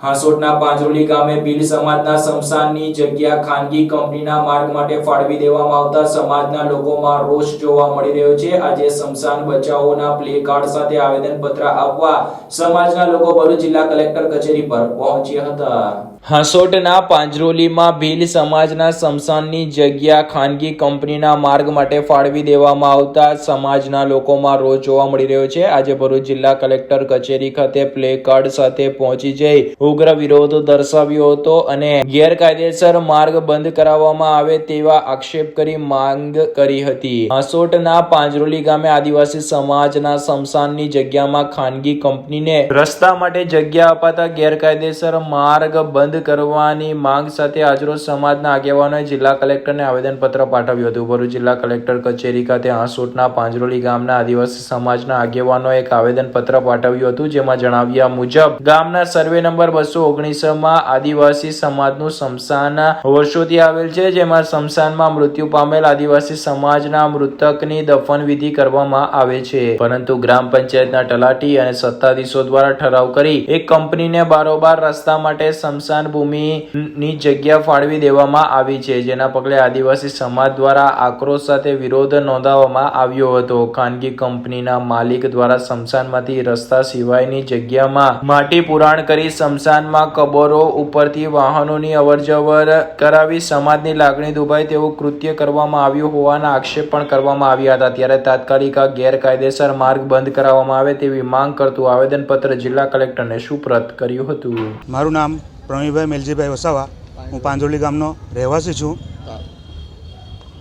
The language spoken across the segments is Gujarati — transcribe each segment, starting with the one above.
હાંસોટના પાંજરોલી ગામે ભીલ સમાજના સ્મશાનની જગ્યા ખાનગી કંપનીના માર્ગ માટે ફાળવી દેવામાં આવતા સમાજના લોકોમાં રોષ જોવા મળી રહ્યો છે. આજે સ્મશાન બચાવોના પ્લે કાર્ડ સાથે આવેદનપત્ર આપવા સમાજના લોકો ભરૂચ જિલ્લા કલેક્ટર કચેરી પર પહોંચ્યા હતા. હાંસોટના પાંજરોલીમાં ભીલ સમાજના સ્મશાનની જગ્યા ખાનગી કંપનીના માર્ગ માટે ફાળવી દેવામાં આવતા સમાજના લોકોમાં રોષ જોવા મળી રહ્યો છે. આજે ભરૂચ જિલ્લા કલેક્ટર કચેરી ખાતે પ્લે કાર્ડ સાથે પહોંચી જઈ ઉગ્ર વિરોધ દર્શાવ્યો હતો અને ગેરકાયદેસર માર્ગ બંધ કરાવવામાં આવે તેવા આક્ષેપ કરી માંગ કરી હતી. હાંસોટના પાંજરોલી ગામે આદિવાસી સમાજના સ્મશાનની જગ્યામાં ખાનગી કંપનીને રસ્તા માટે જગ્યા અપાતા ગેરકાયદેસર માર્ગ બંધ કરવાની માંગ સાથે આજરોજ સમાજના આગેવાનોએ જિલ્લા કલેક્ટરને આવેદનપત્ર પાઠવ્યું હતું. ભરૂચ જિલ્લા કલેક્ટર કચેરી ખાતે હાંસોટના પાંજરોલી ગામના આદિવાસી સમાજના આગેવાનો એક આવેદનપત્ર પાઠવ્યું હતું, જેમાં જણાવ્યા મુજબ, ગામના સર્વે નંબર બસો ઓગણીસમાં આદિવાસી સમાજનું સ્મશાન વર્ષોથી આવેલ છે, જેમાં સ્મશાનમાં મૃત્યુ પામેલ આદિવાસી સમાજના મૃતકની દફન વિધિ કરવામાં આવે છે. પરંતુ ગ્રામ પંચાયતના તલાટી અને સત્તાધીશો દ્વારા ઠરાવ કરી એક કંપનીને બારોબાર રસ્તા માટે શમશાન ભૂમિની જગ્યા ફાળવી દેવામાં આવી છે, જેના પગલે આદિવાસી સમાજ દ્વારા આક્રોશ સાથે વિરોધ નોંધાવવામાં આવ્યો હતો. ખાનગી કંપનીના માલિક દ્વારા સ્મશાનમાંથી રસ્તા સિવાયની જગ્યામાં માટી પુરાણ કરી સ્મશાનમાં કબરો ઉપરથી વાહનોની અવરજવર કરાવી સમાજની લાગણી દુભાય તેવું કૃત્ય કરવામાં આવ્યું હોવાના આક્ષેપ પણ કરવામાં આવ્યા હતા. ત્યારે તાત્કાલિક આ ગેરકાયદેસર માર્ગ બંધ કરાવવામાં આવે તેવી માંગ કરતું આવેદનપત્ર જિલ્લા કલેક્ટરને સુપ્રત કર્યું હતું. મારું નામ પ્રવીણભાઈ મેલજીભાઈ વસાવા. હું પાંજોલી ગામનો રહેવાસી છું.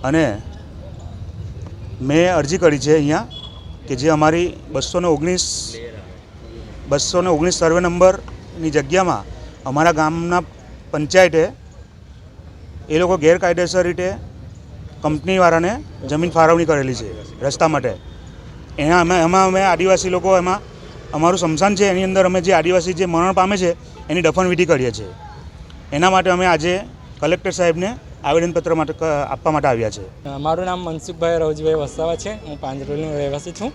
અને મેં અરજી કરી છે અહીંયા કે જે અમારી બસો ઓગણીસ બસો ને ઓગણીસ સર્વે નંબરની જગ્યામાં અમારા ગામના પંચાયતે એ લોકો ગેરકાયદેસર રીતે કંપનીવાળાને જમીન ફાળવણી કરેલી છે રસ્તા માટે. એના અમે એમાં અમે આદિવાસી લોકો એમાં અમારું સ્મશાન છે, એની અંદર અમે જે આદિવાસી જે મરણ પામે છે, એની દફન વિધિ કરીએ છીએ. એના માટે અમે આજે કલેક્ટર સાહેબને આવેદનપત્ર માટે આપવા માટે આવ્યા છે. મારું નામ મનસુખભાઈ રવજીભાઈ વસાવા છે. હું પાંજરોલીનો રહેવાસી છું.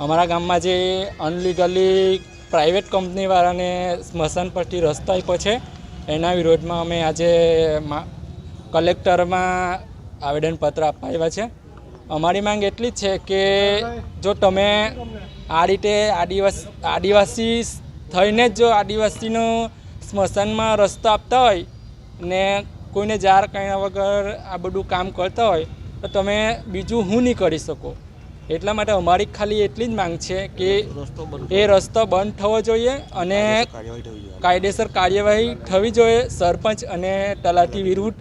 અમારા ગામમાં જે અનલીગલી પ્રાઇવેટ કંપનીવાળાને સ્મશાન પરથી રસ્તો આપ્યો છે. એના વિરોધમાં અમે આજે કલેક્ટરમાં આવેદનપત્ર આપવા આવ્યા છે. અમારી માંગ એટલી જ છે કે જો તમે આ રીતે આદિવાસી આદિવાસી થઈને જ જો આદિવાસીનો સ્મશાનમાં રસ્તો આપતા હોય ને કોઈને જાર કર્યા વગર આ બધું કામ કરતા હોય, તો તમે બીજું હું નહીં કરી શકો? એટલા માટે અમારી ખાલી એટલી જ માંગ છે કે એ રસ્તો બંધ થવો. જોઈએ અને કાયદેસર કાર્યવાહી થવી જોઈએ. સરપંચ અને તલાટી વિરુદ્ધ